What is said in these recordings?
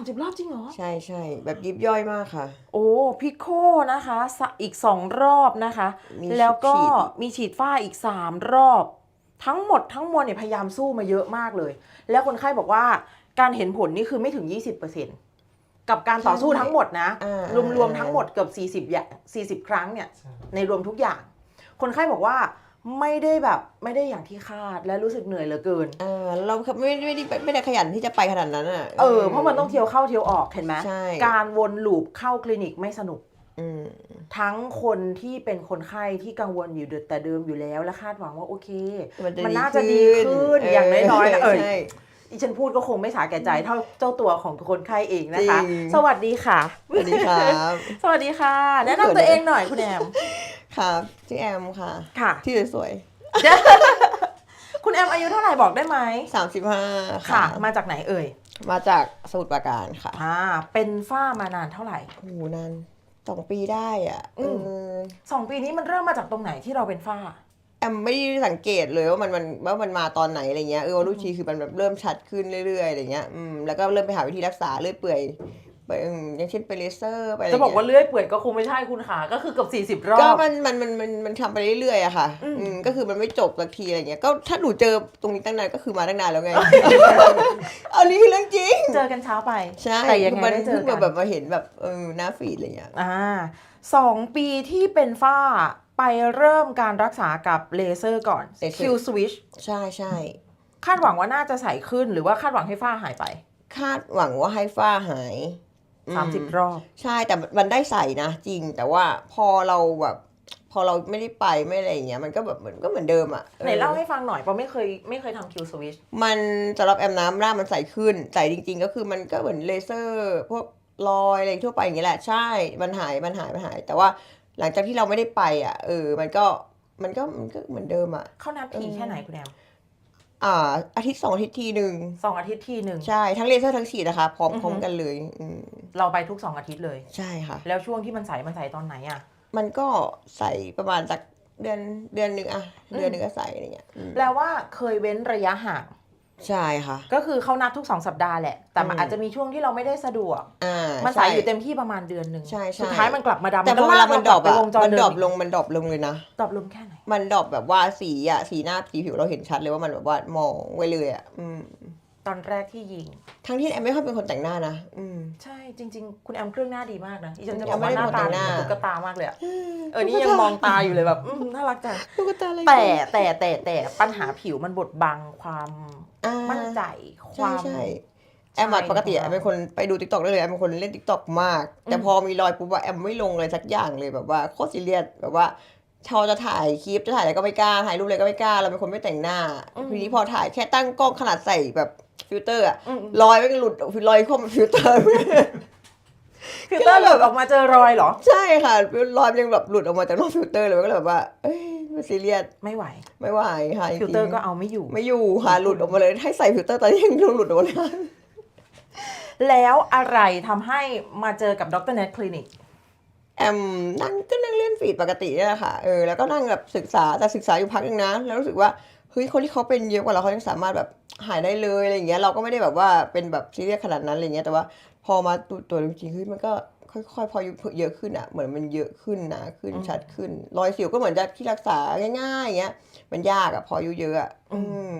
30รอบจริงเหรอ ใช่ใช่แบบยิบย่อยมากค่ะ โอ้พิโคนะคะสะอีก2รอบนะคะ มีแล้วก็ฉีด มีฉีดฝ้าอีก3รอบ ทั้งหมดทั้งมวลเนี่ยพยายามสู้มาเยอะมากเลย แล้วคนไข้บอกว่าการเห็นผลนี่คือไม่ถึง 20%กับการต่อสู้ทั้งหมดนะ อ่ารวมๆทั้งหมดเกือบ40อย่าง40 ครั้งเนี่ยในรวมทุกอย่าง คนไข้บอกว่า ไม่ได้แบบไม่ได้อย่างที่คาดและรู้สึกเหนื่อยเหลือเกิน เออเราไม่ไม่ได้ไม่ได้ขยันที่จะไปขนาดนั้นอะเออเพราะมันต้องเที่ยวเข้าเที่ยวออกเห็นไหมใช่การวนลูปเข้าคลินิกไม่สนุกอืมทั้งคนที่เป็นคนไข้ที่กังวลอยู่แต่เดิมอยู่แล้วและคาดหวังว่าโอเค มันจะมันดีน่าจะดีขึ้นอย่างน้อยๆนะเอ่ยใช่ดิฉันพูดก็คงไม่สาแก่ใจเท่าเจ้าตัวของคนไข้เองนะคะจริงสวัสดีค่ะ สวัสดีครับ สวัสดีค่ะ แนะนำตัวเองหน่อยคุณแอม ครับชื่อแอมค่ะ ค่ะ ที่สวยคุณแอมอายุเท่าไหร่บอกได้ไหมสามสิบห้าค่ะ มาจากไหนเอ่ยมาจากสมุทรปราการค่ะอ่าเป็นฝ้ามานานเท่าไหร่ โอ้โหนานสองปีได้อะอืม เออสองปีนี้มันเริ่มมาจากตรงไหนที่เราเป็นฝ้า แอมไม่ได้สังเกตเลยว่ามันมันว่ามันมาตอนไหนอะไรเงี้ยเออว่าลูกชีคือมันแบบเริ่มชัดขึ้นเรื่อยๆอะไรเงี้ยอืมแล้วก็เริ่มไปหาวิธีรักษาเรื่อยเปื่อย ไปอืมอย่างเช่นไปเลเซอร์ไปอะไรจะบอกว่าเงี้ยเลื่อยเปื่อยก็คงไม่ใช่คุณขาก็คือเกือบ40 รอก็บ มันมันมันมันมันทำไปเรื่อยๆอะค่ะอืม อืมก็คือมันไม่จบสักทีอะไรเงี้ยก็ถ้าหนูเจอตรงนี้ตั้งนานก็คือมาตั้งนานแล้วไง เอานี่คือเรื่องจริง เจอกันเช้าไปใช่แต่ยังไงมันได้เจอเพิ่งกัมาน แบบมาเห็นแบบเออหน้าฟีดอะไรเงี้ย อ่าสองปีที่เป็นฝ้าไปเริ่มการรักษากับเลเซอร์ก่อน Q switch ใช่ใช่คาดหวังว่าน่าจะใสขึ้นหรือว่าคาดหวังให้ฝ้าหายไป คาดหวังว่าให้ฝ้าหาย อืม30รอบ ใช่แต่มันได้ใส่นะ จริงแต่ว่าพอเราแบบ พอเราไม่ได้ไปไม่อะไรอย่างเงี้ยมันก็แบบเหมือนก็เหมือนเดิมอะไหนเล่าให้ฟังหน่อยเพราะไม่เคยไม่เคยทำ Q switch มันสำหรับแอมน้ำหน้ามันใสขึ้นใสจริง ๆ ก็คือมันก็เหมือนเลเซอร์ พวกรอยอะไรทั่วไปอย่างเงี้ยแหละใช่มันหายมันหายมันหาย แต่ว่าหลังจากที่เราไม่ได้ไปอะเออมันก็มันก็มันก็เหมือนเดิมอะเข้านัดทีแค่ไหนคุณแอม อ่าอาทิตย์สองอาทิตย์ทีหนึ่งสองอาทิตย์ทีหนึ่งใช่ทั้งเลเซอร์ทั้งฉีดนะคะ พร้อมอือฮึพร้อมกันเลยอืมเราไปทุกสองอาทิตย์เลย ใช่ค่ะ แล้วช่วงที่มันใสมันใสตอนไหนอะมันก็ใส่ประมาณจากเดือนเดือนหนึ่งอะเดือนหนึ่งก็ใส่อะไรเงี้ยอืมแปลว่าเคยเว้นระยะห่าง ใช่ค่ะ ก็คือเขานัดทุกสองสัปดาห์แหละ แต่มันอืม อาจจะมีช่วงที่เราไม่ได้สะดวก อ่ามันใช่ใสอยู่เต็มที่ประมาณเดือนหนึ่งใช่ใช่สุดท้ายมันกลับมาดำแต่พอก็เวลามันดรอปไปอะวงจรมันเดิดรอปมลงมันดรอปลงเลยนะ ดรอปลงแค่ไหน มันดรอปแบบว่าสีอะสีหน้าสีผิวเราเห็นชัดเลยว่ามันแบบว่ามองไว้เลยอะอืม ตอนแรกที่ยิง ทั้งที่แอมไม่ค่อยเป็นคนแต่งหน้านะอืม ใช่จริง ๆ คุณแอมเครื่องหน้าดีมากนะอีฉันจะบแออกมไม่ว่าได้หน้าตาเป็นคนแต่งหน้าเหมือนตุ๊กตามากเลยอะเออนี่ยังมองตาอยู่เลยแบบอืมน่ารักจังตุ๊กตาอะไรแต่แต่แต่แต่ปัญหาผิวมันบดบังความอ่ามั่นใจคใช่วามใช่แอมอะปกติแอมเป็นคนไปดูติ๊กต็อกได้เลยแอมเป็นคนเล่นติ๊กต็อกมาก แต่อืมพอมีรอยปุ๊บอะแอมไม่ลงเลยสักอย่างเลยแบบว่าโคตรซีเรียสแบบว่า ชอจะถ่ายคลิปจะถ่ายอะไรก็ไม่กล้าถ่ายรูปอะไรก็ไม่กล้าเราเป็นคนไม่แต่งหน้าทีนี้พอถ่ายแค่ตั้งกล้องขนาดใส่แบบฟิลเตอร์อะอืมรอยไม่หลุดรอยเข้ามาฟิลเตอร์ฟิลเตอร์หลุดออกมาเจอรอยเหรอ ใช่ค่ะรอยมันยังแบบหลุดออกมาจากนอกฟิลเตอร์เลยมันก็เลยแบบว่าเอ้ยมันซีเรียสไม่ไหว ไม่ไหวค่ะจงๆฟิลเตอร์ก็เอาไม่อยู่ ไม่อยู่ค่ะหลุดออกมาเลยให้ใส่ฟิลเตอร์ตอนนี้ยังหลุดออกมาเลยแล้วอะไรทำให้มาเจอกับดรเน็ตคลินิก แอมนั่งก็นั่งเล่นฟีดปกตินี่แหละค่ะเออแล้วก็นั่งแบบศึกษาแต่ศึกษาอยู่พักนึงนะ แล้วรู้สึกว่าเฮ้ยคนที่เขาเป็นเยอะกว่าเราเขายังสามารถแบบหายได้เลยอะไรอย่างเงี้ยเราก็ไม่ได้แบบว่าเป็นแบบซีเรียสขนาดนั้นอะไรเงี้ยแต่ว่าพอมาตรวจตรวจจริงๆเฮ้ยมันก็ค่อยๆพอเยอะขึ้นอะเหมือนมันเยอะขึ้นหนาขึ้นอืมชัดขึ้นรอยสิวก็เหมือนจะที่รักษาง่ายๆอย่างเงี้ยมันยากอะพออายุเยอะอะอืม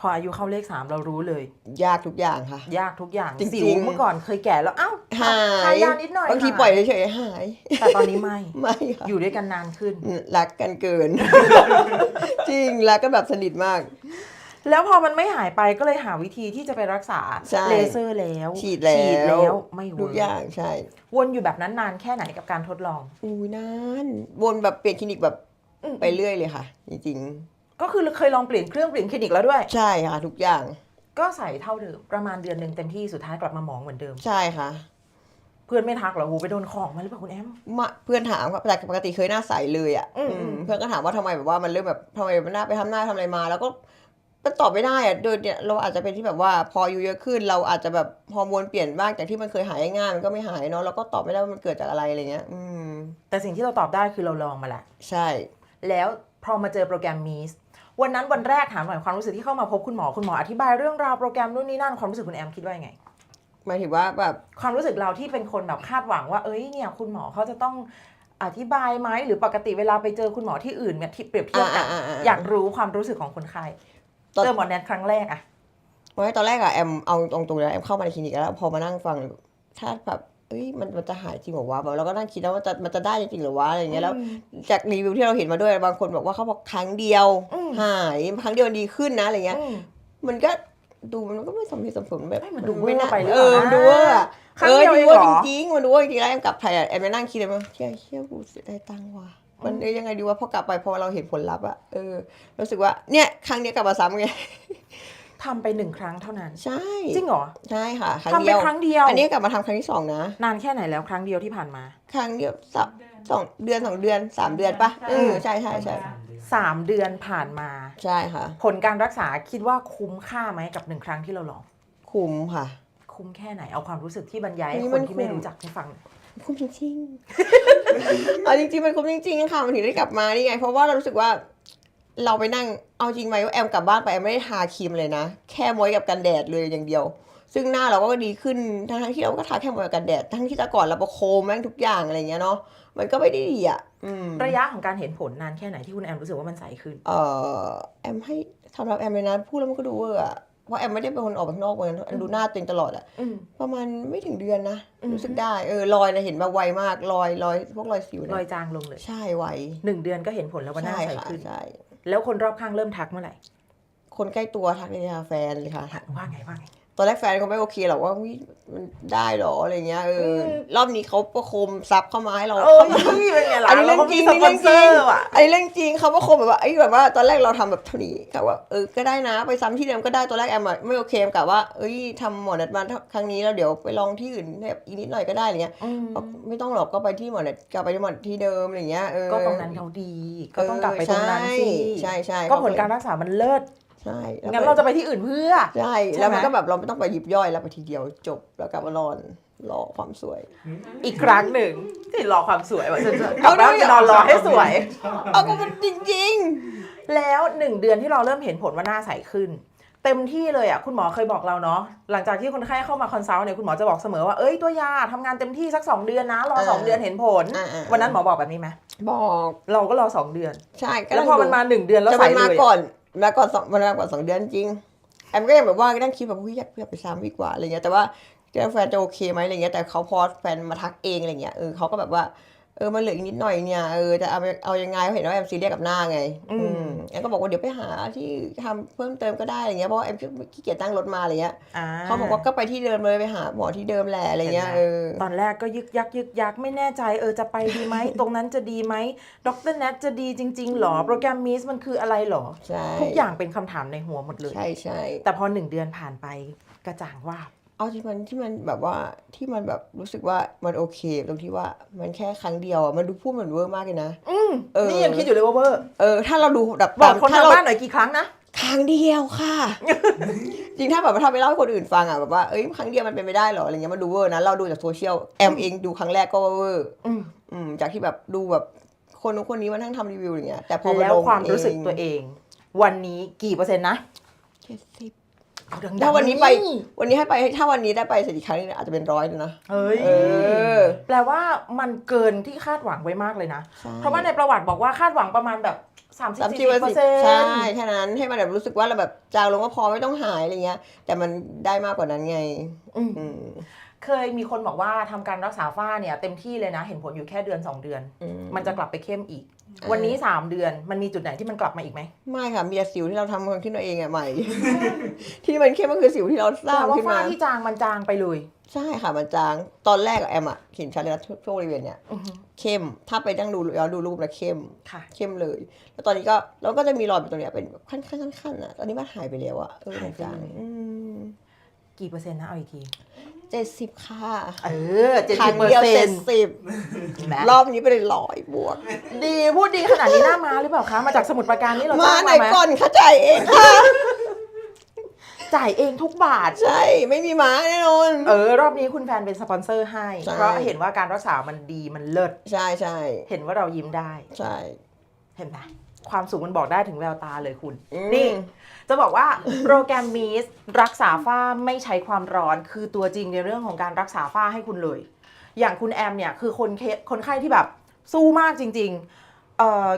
พออายุเข้าเลขสามเรารู้เลย ยากทุกอย่างค่ะ ยากทุกอย่างจริงๆ สิวเมื่อก่อนเคยแก่แล้วเอ้าหาทายยานิดหน่อยบางทีหปล่อยเฉยๆหาย แต่ตอนนี้ไม่ ไม่ค่ะอยู่ด้วยกันนานขึ้น รักกันเกิน จริงรักกันแบบสนิทมาก แล้วพอมันไม่หายไปก็เลยหาวิธีที่จะไปรักษาใช่ เลเซอร์แล้วฉีดแล้วฉีดแล้วไม่ทุเวิกร์อย่างใช่วนอยู่แบบนั้นนานแค่ไหนกับการทดลอง อู้นานวนแบบเปลี่ยนคลินิกแบบอืม ไปเรื่อยเลยค่ะ จริง ก็คือเคยลองเปลี่ยนเครื่องเปลี่ยนคลินิกแล้วด้วยๆใช่ค่ะทุกอย่าง ก็ใส่เท่าเดิมประมาณเดือนหนึ่งเต็มที่สุดท้ายกลับมาหมองเหมือนเดิม ใช่ค่ะ เพื่อนไม่ทักเหรอหูไปโดนของมาหรือเปล่าคุณแอม มาเพื่อนถามว่าแต่ปกติเคยหน้าใสเลยอะอืมอืม เพื่อนก็ถามว่าทำไมแบบว่ามันเริ่มแบบทำไมมันหน้าไปทำหน้าทำอะไรมา แล้วก็มันตอบไม่ได้อะโดยเนี่ยเราอาจจะเป็นที่แบบว่าพออายู่เยอะขึ้น เราอาจจะแบบฮอร์โมนเปลี่ยนบ้างจากที่มันเคยหายง่ายๆมันก็ไม่หายเนาะเราก็ตอบไม่ได้ว่ามันเกิดจากอะไรอะไรเงี้ย อืมแต่สิ่งที่เราตอบได้คือเราลองมาแล้วใช่ แล้วพอมาเจอโปรแกรมมีส วันนั้นวันแรกถามหน่อยความรู้สึกที่เข้ามาพบคุณหมอคุณหมออธิบายเรื่องราวโปรแกรมนู่นนี่นั่นความรู้สึกคุณแอมคิดว่ายังไงหมายถึงว่าแบบความรู้สึกเราที่เป็นคนแบบคาดหวังว่าเอ้ยเนี่ยคุณหมอเขาจะต้องอธิบายไหมหรือปกติเวลาไปเจอคุณหมอที่อื่นเนี่ยที่เปรียบเทียบกันอ่าอ่าอ่าอยากรู้ความรู้สึกของคนไข้ตอนเจอหมอแนทครั้งแรกอะไว้ตอนแรกอะแอมเอาตรงๆเลยแอมเข้ามาในคลินิกแล้วพอมานั่งฟังถ้าแบบ เอ้ยมันมันจะหายจริงเหรอวะแบบเราก็นั่งคิดแล้วว่าจะมันจะได้จริงๆเหรือวะอะไรอย่างเงี้ยแล้ว จากรีวิวที่เราเห็นมาด้วยบางคนบอกว่าเขาบอกครั้งเดียวอืมหายครั้งเดียวมันดีขึ้นนะอะไรเงี้ยอืมมันก็ดูมันก็ไม่สมเหตุสมผลแบบเอ้ยมันดูเวอร์ไปหรือเอเปล่าอมันดูเวอร์อะครั้เองอเดียวดูเองเวอร์เหรอจริงๆมันดูเวอร์จริงๆแล้วแอมกลับไทยอะแอมไปนั่งคิดเลยว่าเชี่ยเชี่ยกูเสียดายตังค์ว่ะมันเอ้ยยังไงดีวะพอกลับไปพอเราเห็นผลลัพธ์อะเออรู้สึกว่าเนี่ยครั้งเนี้ยกลับมาซ้ำไง ทำไปหนึ่งครั้งเท่านั้น ใช่จริงเหรอ ใช่ค่ะครั้งทำไปเดียวครั้งเดียว อันนี้กลับมาทำครั้งที่สองนะ นานแค่ไหนแล้วครั้งเดียวที่ผ่านมา ครั้งเดียวสองสองเดือนสองเดือนสามเดือนปะเออใช่ใช่ใช่สามเดือนผ่านมา ใช่ค่ะ ผลการรักษาคิดว่าคุ้มค่าไหมกับหนึ่งครั้งที่เราลอง คุ้มค่ะ คุ้มแค่ไหนเอาความรู้สึกที่บรรยายอันให้นี้คมันนที่ไม่คุ้ม รู้จักให้ฟังหน่อยคุ้มจริงๆ เอาจริงๆมันคุ้มจริงๆค่ะมันถึงได้กลับมานี่ไง เพราะว่าเรารู้สึกว่า เราไปนั่งเอาจริงไหมว่าแอมกลับบ้านไปแอมไม่ได้ทาครีมเลยนะ แค่มอยกับกันแดดเลยอย่างเดียว ซึ่งหน้าเราก็ดีขึ้นทั้งๆที่เราก็ทาแค่มอยกับกันแดด ทั้งที่แต่ก่อนเราประโคมแม่งทุกอย่างอะไรเงี้ยเนาะมันก็ไม่ได้ดีอะอืมระยะของการเห็นผลนานแค่ไหนที่คุณแอมรู้สึกว่ามันใสขึ้น เอ่อแอมให้สำหรับแอมเลยนะพูดแล้วมันก็ดูเวอร์อะเพราะแอมไม่ได้เป็นคนออกไปข้างนอกเหมือนกันแอมดูหน้าตัวเองตลอดอะอืมประมาณไม่ถึงเดือนนะอืมรู้สึกได้เออรอยนะเห็นมาไวมากรอยรอยพวกรอยสิวรอเนี่ยยจางลงเลย ใช่ไวหนึ่งเดือนก็เห็นผลแล้วว่าหน้าใช่ใสค่ะขึ้นใช่ แล้วคนรอบข้างเริ่มทักเมื่อไหร่ คนใกล้ตัวทักเลยค่ะแฟนเลยค่ะทักว่าไงว่าไง ตอนแรกแฟนเขาไม่โอเคหรอกว่าอุ๊ยมันได้เหรออะไรเงี้ยเอออม รอบนี้เขาประโคมซับเข้ามาให้เราเอ้ยเป็นไงล่ะอันนี้เรื่องก็จมีริงสนี่ปอเรื่อนงเซจอริงร์อะ อันนี้เรื่องจริงเขาประโคมแบบว่าไอ้แบบว่าตอนแรกเราทำแบบเท่านี้กะว่าเออก็ได้นะไปซ้ำที่เดิมก็ได้ตอนแรกแอมอะไม่โอเคแอมกะว่าเอ้ยทำหมอนัดมาครั้งนี้แล้วเดี๋ยวไปลองที่อื่นแบบอีกนิดหน่อยก็ได้อะไรเงี้ยอืมบอกไม่ต้องหรอกก็ไปที่หมอนัดกลับไปที่หมอนัดที่เดิมอะไรเงี้ยเออก็ตรงนั้นเขาดี ก็ต้องกลับไปตรงนั้นสิ ใช่ใช่ก็ผลการรักษามันเลิศ ใช่แล้วงั้นเราจะไปที่อื่นเพื่อ ใช่ใช่ไหม แล้วมันก็แบบเราไม่ต้องไปยิบย่อยแล้วไปทีเดียวจบแล้วกลับมารอนรอความสวย อีกครั้งหนึ่งที่รอความสวยว่าฉันจะกเอาลับบ้านด้วยไปนอนรอให้สวย เอาก็มันจริง แล้วหนึ่งเดือนที่เราเริ่มเห็นผลว่าหน้าใสขึ้น เต็มที่เลยอะคุณหมอเคยบอกเราเนาะหลังจากที่คนไข้เข้ามาคอนซัลท์เนี่ยคุณหมอจะบอกเสมอว่าเอ้ยตัวยาทำงานเต็มที่สัก 2 เดือนนะ รอ 2 เดือนเห็นผล อ่าๆๆวันนั้นหมอบอกแบบนี้ไหมๆ บอกเราก็รอ 2 เดือน ใช่ก็แล้วพอมันมา 1 เดือนแล้วจะใสมันเลมายก่อน มาก่อนสองมันมากว่าสองเดือนจริงแอมก็ยังแบบว่านั่งคิดแบบเฮ้ยอยากเพื่อไปซ้ำดีกว่าอะไรเงี้ยแต่ว่าแล้วแฟนจะโอเคไหมอะไรเงี้ยแต่เขาพอแฟนมาทักเองอะไรเงี้ยเออเขาก็แบบว่า เออมันเหลืออีกนิดหน่อยเนี่ยเออจะเอาไปเอายังไงเขาเห็นว่าแอมซีเรียสกับหน้าไง อืมแอมก็บอกว่าเดี๋ยวไปหาที่ทำเพิ่มเติมก็ได้อะไรเงี้ยเพราะว่าแอมขี้เกียจตั้งรถมาอะไรเงี้ยอ่าเขาบอกว่าก็ไปที่เดิมเลยไปหาหมอที่เดิมแหละอะไรเงี้ยเห็นไหมเออตอนแรกก็ยึกยักยึกยักไม่แน่ใจเออจะไปดีไหมตรงนั้นจะดีไหมดรแนทจะดีจริงๆหรอโปรแกรมมิสมันคืออะไรหรอใช่ทุกอย่างเป็นคำถามในหัวหมดเลยใช่ใช่แต่พอหนึ่งเดือนผ่านไปกระจ่างว่าบ เอาที่มันที่มันแบบว่าที่มันแบบรู้สึกว่ามันโอเค ตรงที่ว่ามันแค่ครั้งเดียวอะมันดูพูดเหมือนเวอร์มากเลยนะ อืมเออ นี่ยังคิดอยู่เลยว่าเวอร์เออ ถ้าเราดูแบบบอกคนถ้าทางเราบ้านหน่อยกี่ครั้งนะครั้งเดียวค่ะ จริงถ้าแบบถ้าไปเล่าให้คนอื่นฟังอะแบบว่าเอ้ยครั้งเดียวมันเป็นไม่ได้เหรออะไรเงี้ยมันดูเวอร์นะเราดูจากโซเชียลแอมเองดูครั้งแรกก็ว่าเวอร์อืมอืมจากที่แบบดูแบบคนนู้นคนนี้มาทั้งทำรีวิวอย่างเงี้ยแต่พอมาแล้วลงความรู้สึกตัวเอง วันนี้กี่เปอร์เซ็นต์นะเจ็ดสิบ เอาดังๆถ้าวันนี้ไป วันนี้ให้ไปถ้าวันนี้ได้ไปเสร็จอีกครั้งนึงอาจจะเป็นร้อยเลยนะ เฮ้ย เออ แปลว่ามันเกินที่คาดหวังไว้มากเลยนะ ใช่ เพราะว่าในประวัติบอกว่าคาดหวังประมาณแบบ30สาม40สิบเปอร์เซ็นต์ใช่แค่นั้นให้มันแบบรู้สึกว่าเราแบบจางลงก็พอไม่ต้องหายอะไรเงี้ย แต่มันได้มากกว่านั้นไง อืมอืม เคยมีคนบอกว่าทำการรักษาฝ้าเนี่ยเต็มที่เลยนะ เห็นผลอยู่แค่เดือน 2 เดือน อืมมันจะกลับไปเข้มอีกอ่าวันนี้ 3 เดือนมันมีจุดไหนที่มันกลับมาอีกไหมไม่ค่ะมีแต่สิวที่เราทำขึ้นมาเองอะใหม่ ที่มันเข้มก็คือสิวที่เราสแปลร้างว่าขึ้นฝ้ามา ที่จางมันจางไปเลยใช่ค่ะมันจางตอนแรกอะแอมอะเห็นชัดเลยนะช่วงบริเวณเนี้ยอือฮึเข้ม ถ้าไปนั่งดูแล้วดูรูปแล้วเข้ม ค่ะ เข้มเลย แล้วตอนนี้ก็เราก็จะมีรอยอยู่ตรงเนี้ยเป็นแบบขั้นขั้นขั้นขั้นอะตอนนี้มันหายไปแล้วอะเออหายไป จางเลยอืม กี่เปอร์เซ็นต์นะเอาอีกที เจ็ดสิบค่ะเออเจ็ดครั้สิงบเปอร์เดียวเซ็เจ็นดต์สิบรอบนี้ไปเลยร้อยบวก ดีพูดดีขนาดนี้หน้ามาหรือเปล่าคะ มาจากสมุดประการนี่เรามาจ้างไหนมาไหมก่อนเข้าใจายเองค่ะ จ่ายเองทุกบาท ใช่ ไม่มีม้าแน่นอน เออ รอบนี้คุณแฟนเป็นสปอนเซอร์ให้ ใช่ เพราะเห็นว่าการรักษามันดีมันเลิศ ใช่ใช่เห็นว่าเรายิ้มได้ ใช่ เห็นไหม ความสุขมันบอกได้ถึงแววตาเลยคุณอืมนี่ จะบอกว่าโปรแกรมมีสรักษาฝ้าไม่ใช้ความร้อนคือตัวจริงในเรื่องของการรักษาฝ้าให้คุณเลย อย่างคุณแอมเนี่ยคือคนเคคนไข้ที่แบบสู้มากจริงๆเอ่อ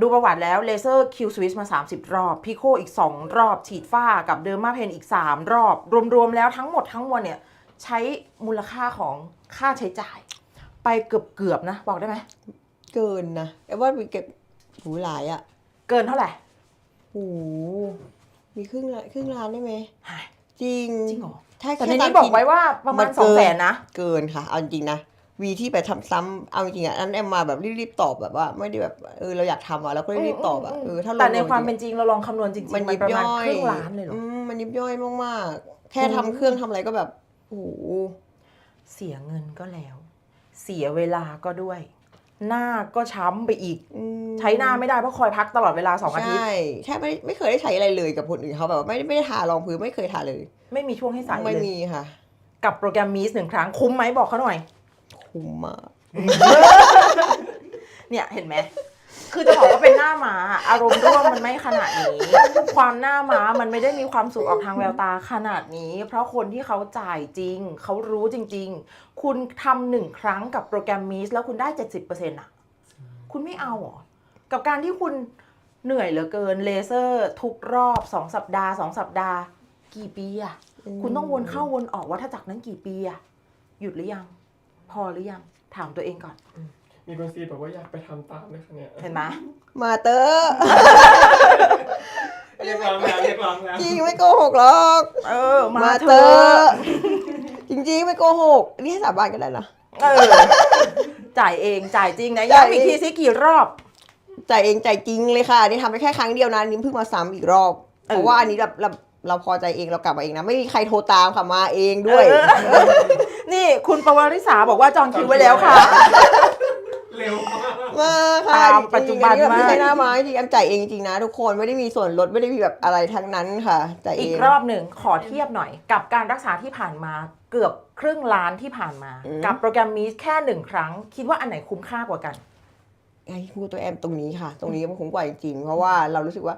ดูประวัติแล้วเลเซอร์คิวสวิสมา 30 รอบ พิโคอีก 2 รอบ ฉีดฝ้ากับเดอร์มาเพนอีก 3 รอบ รวมๆแล้วทั้งหมดทั้งมวลเนี่ย ใช้มูลค่าของค่าใช้จ่าย ไปเกือบๆนะ บอกได้ไหม เกินนะแต่ว่ามีเก็บ หูหลายอะเกินเท่าไหร่โอ้โหมีครึ่งละครึ่งล้านได้ไหมหายจริงจริงเหรอถ้าแต่ค่ในตานี้มบอกที่ไว้ว่าประมาณมันสองเกินแสนนะ เกินค่ะ เอาจริงๆนะวีที่ไปทำซ้ำเอาจริงๆอะอันแอมมาแบบรีบๆตอบแบบว่าไม่ได้แบบเออเราอยากทำอะเราก็รีบๆตอบอะเออถ้าลงแต่ในรวความจเป็รินงจริงเราลองคำนวณจริงๆๆมันมันยิบประย่มาณอยครึ่งล้านเลยเหรอมมันยิบย่อยมากๆแค่ทำอืมเครื่องทำอะไรก็แบบโอ้โหเสียเงินก็แล้ว เสียเวลาก็ด้วย หน้าก็ช้ำไปอีกอืมใช้หน้าไม่ได้เพราะคอยพักตลอดเวลาสองอาทิตย์ใช่แทบไม่ไม่เคยได้ใช้อะไรเลยกับคนอื่นเขาแบบว่าไม่ได้ไม่ได้ทารองพื้นไม่เคยทาเลย ไม่มีช่วงให้ใส่ไม่เลยมีค่ะ กับโปรแกรมมีสหนึ่งครั้งคุ้มไหมบอกเขาหน่อย คุ้มมากเนี่ยเห็นไหมคือจะบอกว่าเป็นหน้าม้าอารมณ์ร่วมมันไม่ขนาดนี้ ความหน้าม้ามันไม่ได้มีความสุขออกทางแววตาขนาดนี้ เพราะคนที่เขาจ่ายจริง เขารู้จริง ๆ คุณทำหนึ่งครั้งกับโปรแกรมมีสแล้วคุณได้70%อะ คุณไม่เอาเหรอ กับการที่คุณเหนื่อยเหลือเกินเลเซอร์ทุกรอบ2สัปดาห์2สัปดาห์ กี่ปีอะคุณต้องวนเข้าวนออกวัฏจักรนั้นกี่ปีอะหยุดหรือยัง พอหรือยัง ถามตัวเองก่อน มีคนซีบอกว่าอยากไปทำตามเลยค่ะเนี่ยเห็นไหมมาเตอร์เรียกร้องแล้วเรียกร้องแล้วจริงไม่โกหกหรอก เออ มามาเถเตออะร์จ ริงๆไม่โกหกนี่ให้สาบานกันได้นะ เออ จ่ายเองจ่ายจริงนะจ่ายย้ำอีกทีสิกี่รอบ จ่ายเองจ่ายจริงเลยค่ะนี่ทำไปแค่ครั้งเดียวนะนิ้มเพิ่งมาซ้ำอีกรอบเออเพราะว่าอันนี้เราเราเราพอใจเองเรากลับมาเองนะ ไม่มีใครโทรตามค่ะมาเองด้วย เออ นี่คุณปวริษาบอกว่าจองคิวไว้แล้วค่ะ เร็วมากมาค่ะตามปัจจุบันอัแบบไม่มากใช่หน้าไม้จริงอันจ่ายเองจริงนะทุกคนไม่ได้มีส่วนลดไม่ได้มีแบบอะไรทั้งนั้นค่ะจ่ายเออีกงรอบหนึ่งขอเทียบหน่อย กับการรักษาที่ผ่านมา เกือบครึ่งล้านที่ผ่านมา อืม กับโปรแกรมมีแค่หนึ่งครั้ง คิดว่าอันไหนคุ้มค่ากว่ากัน ไอ้พูดตัวแอมตรงนี้ค่ะ ตรงนี้มันคงกว่าจริงๆเพราะว่าเรารู้สึกว่า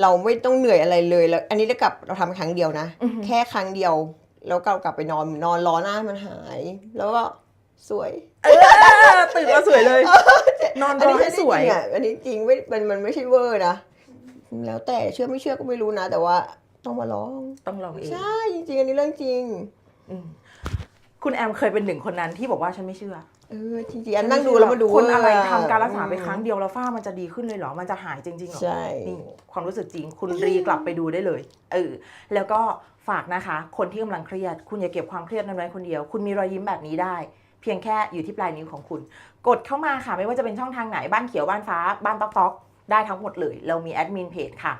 เราไม่ต้องเหนื่อยอะไรเลยแล้ว อันนี้เรากลับเราทำครั้งเดียวนะ อือหือ แค่ครั้งเดียว แล้วก็กลับไปนอนนอนรอหน้ามันหาย แล้วก็สวยเออตื่นมาสวยเลย นอนรอให้สวยอันนี้จริงอะอันนี้จริงไม่มันมันไม่ใช่เวอร์นะ แล้วแต่เชื่อไม่เชื่อก็ไม่รู้นะ แต่ว่าต้องมาลอง ต้องลองเอง ใช่จริงๆอันนี้เรื่องจริงอืม คุณแอมเคยเป็นหนึ่งคนนั้นที่บอกว่าฉันไม่เชื่อเออจริงๆอันนั่งดูแล้วมาดูคนอะไรเทำการรักษาไปครั้งเดียวแล้วฝ้ามันจะดีขึ้นเลยเหรอ มันจะหายจริงๆเหรอ ใช่ นี่ความรู้สึกจริง คุณรีกลับไปดูได้เลยเออแล้วก็ฝากนะคะ คนที่กำลังเครียด คุณอย่าเก็บความเครียดนั้นไว้คนเดียว คุณมีรอยยิ้มแบบนี้ได้ เพียงแค่อยู่ที่ปลายนิ้วของคุณ กดเข้ามาค่ะ ไม่ว่าจะเป็นช่องทางไหนบ้านเขียวบ้านฟ้า บ้านต๊อกต๊อกได้ทั้งหมดเลย เรามีแอดมินเพจค่ะ